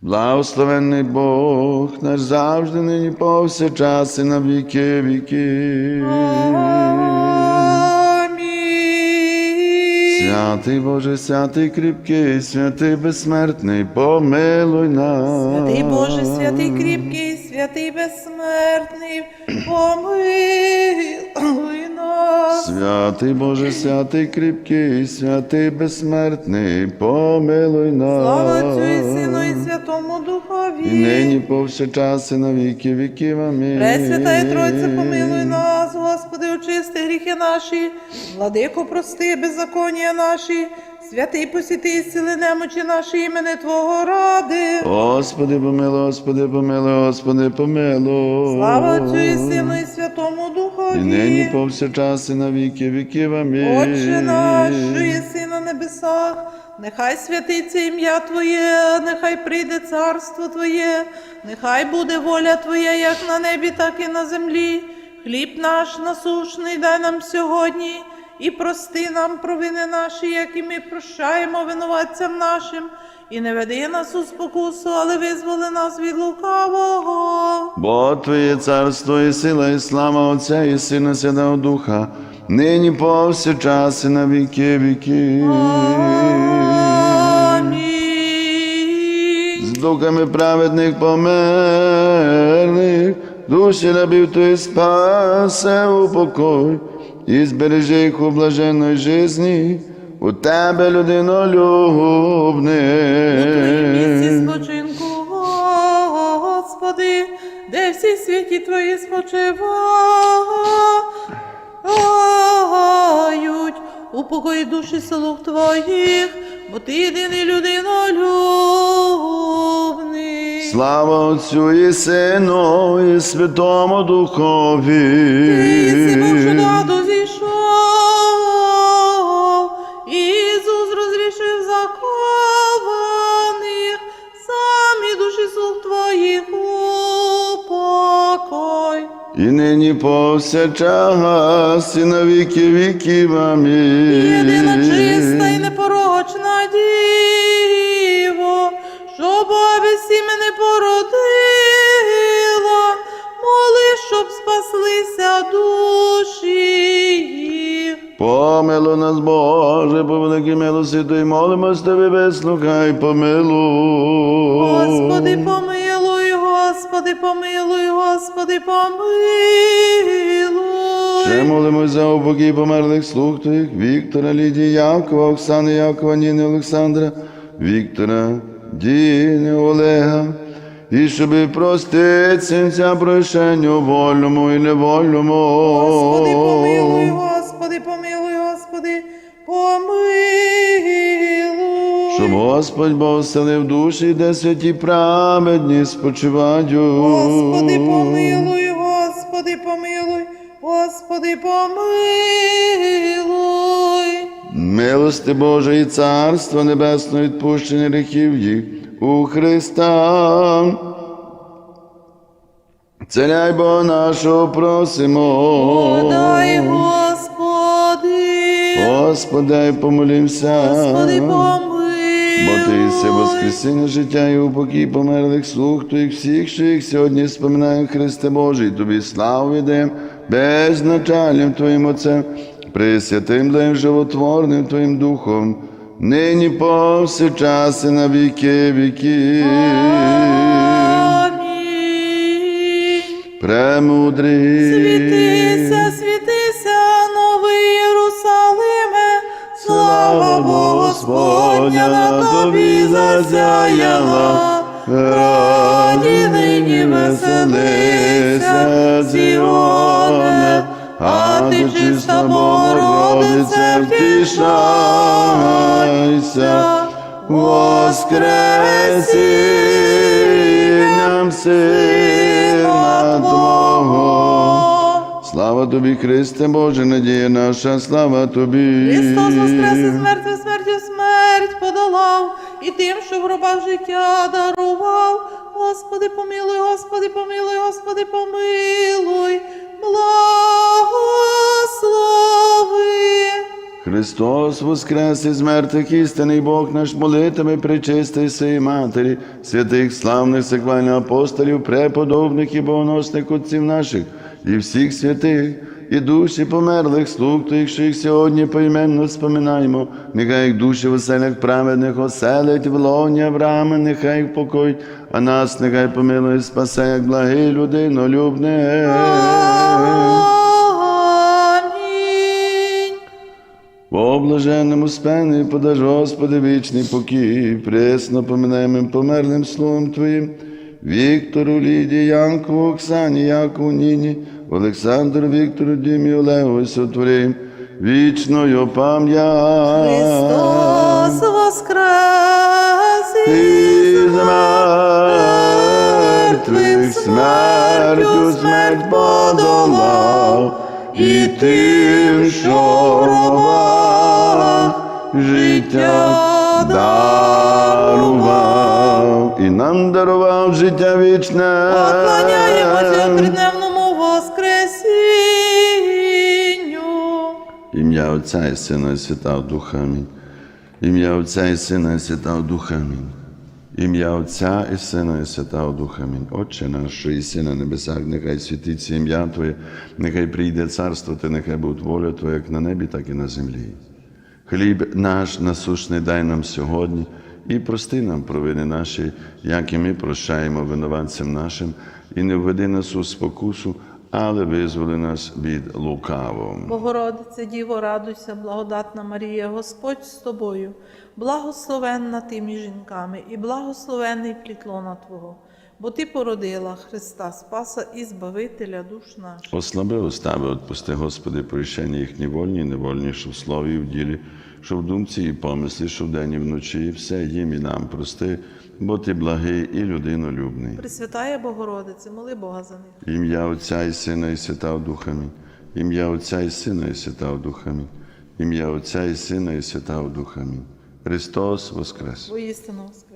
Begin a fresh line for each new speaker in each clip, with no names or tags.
Благословенний Бог, наш завжди нині повсякчас і на віки віки.
Амінь.
Святий Боже, святий кріпкий, святий безсмертний, помилуй нас.
Святий Боже, святий кріпкий, святий безсмертний, помилуй.
Святий Боже, святий кріпкий, святий безсмертний, помилуй нас.
Слава Отцю і Сину і Святому
І
Духові.
нині повсякчас і на віки віків. Амінь.
Пресвята і Тройце, помилуй нас, Господи, очисти гріхи наші, владико, прости беззаконня наші, святий посіти і зціли немочі наші імени Твого ради.
Господи, помилуй, Господи, помилуй, Господи, помилуй.
Слава Отцю і Сину і Святому.
І нині повсякчас і на віки віків. Амінь.
Отче наш, що єси на небесах, нехай святиться ім'я Твоє, нехай прийде царство Твоє, нехай буде воля Твоя, як на небі, так і на землі. Хліб наш насушний дай нам сьогодні, і прости нам провини наші, як і ми прощаємо винуватцям нашим, і не веди нас у спокусу, але визволи нас від лукавого.
Бо Твоє царство і сила, і слава Отця і Сина Святого Духа, нині повсякчас і на віки.
Амінь.
З духами праведних померлих, душі рабів Твої спасе у покой, і збережи їх у блаженної жизні, у Тебе, людино
У Твоїм місці
любне.
спочинку, Господи, де всі святі Твої спочивають, упокої душі слуг Твоїх, бо Ти єдиний людинолюбний.
Слава Отцю і Сину, і Святому Духові.
Ти Бог, що
І нині повсякчас, і на віки віків. Амінь.
Єдина чиста і непорочна діво, що без сім'ї породила, моли, щоб спаслися душі.
Помилуй нас, Боже, по великій милості Твої, молимось Тебе, вислухай, помилуй.
Господи, помилуй, Господи, помилуй, Господи,
Ще
помилуй.
молимось за упокій померлих слуг Твоїх, Віктора, Лідії, Якова, Оксани, Якова, Ніни, Олександра, Віктора, Діни, Олега, і щоби проститься прощенню вольному і невольному.
Господи, помилуй, Господи, помилуй, Господи, помилуй.
Щоб Господь Бог вселив душі, де святі праведні спочивають.
Господи, помилуй, Господи, помилуй, Господи, помилуй.
Милости Боже і Царство Небесне відпущення гріхів їх у Христа. Царя й Бога нашого просимо.
Подай, Господи,
Господи, помолімся.
Господи, помилуй.
Бо ти єси воскресіння життя і упокій померлих слуг Твоїх всіх, що їх сьогодні споминаємо, Христе Божий, Тобі славу віддаємо безначальним Твоїм Отцем, пресвятим Твоїм животворним Твоїм Духом, нині повсякчас і на віки віків.
Амінь.
Премудрий.
Світися, світися, Господня на тобі засяяла. Раді нині веселися, Сіоне, а ти чиста Богородице, втішайся,
Воскресінням сина Слава тобі, Христе Боже, надія наша, слава тобі.
Христос воскрес із мертвих смертю смерть подолав, і тим, що в гробах життя дарував. Господи, помилуй, Господи, помилуй, Господи, помилуй, благослови.
Христос воскрес із мертвих істинний Бог наш молитами причистий сей Матері, святих славних секвальних апостолів, преподобних і богоносних отців наших, і всіх святих, і душі померлих слуг Твоїх, що їх сьогодні поіменно споминаємо, нехай їх душі веселих праведних оселить в лоні Авраама, нехай їх покоїть, а нас нехай помилує, спасе, як благий людинолюбне. По блаженному спени подаж, Господи, вічний покій, пресно поминаємо померлим словом Твоїм, Віктору, Лідії, Янку, Оксані, Якову, Ніні, Олександру, Віктору, Дімі, Олегу, сотворим, вічною пам'ять.
Христос воскрес
Із мертвих смертю смерть подолав, і тим, що в життя дарував, і нам дарував життя вічне.
Поклоняємося тридневному
Ім'я Отця і Сина і Святого Духа. Амінь. Ім'я Отця і Сина і Святого Духа. Амінь. Ім'я Отця і Сина і Святого Духа. Амінь. Отче наш, що єси на небесах, нехай святиться ім'я Твоє, нехай прийде царство Ти, нехай буде воля Твоя, як на небі, так і на землі. Хліб наш насушний дай нам сьогодні і прости нам провини наші, як і ми прощаємо винуватцям нашим, і не введи нас у спокусу, але визволи нас від лукавого.
Богородице, Діво, радуйся, благодатна Марія, Господь з тобою, благословенна ти між жінками, і благословенний плітлона Твого, бо Ти породила Христа Спаса і Збавителя душ наших.
Ослаби устави, отпусти, Господи, прощення їх вольні і невольні, що в слові і в ділі, що в думці і помислі, що вдень і вночі, і все їм і нам прости, бо ти благий і людинолюбний.
Пресвятая Богородице, моли Бога за них.
Ім'я Отця і Сина і Святого Духа. Амінь. Ім'я Отця і Сина і Святого Духа. Амінь. Ім'я Отця і Сина і Святого Духа. Амінь. Христос Воскрес!
Воістину воскрес.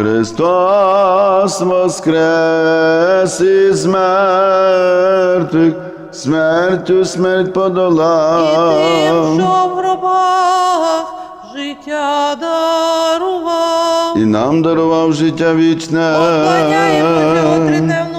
Христос воскрес із мертвих, смертю смерть
І тим,
подолав.
що в гробах життя дарував.
І нам дарував життя вічне.
Поклоняємося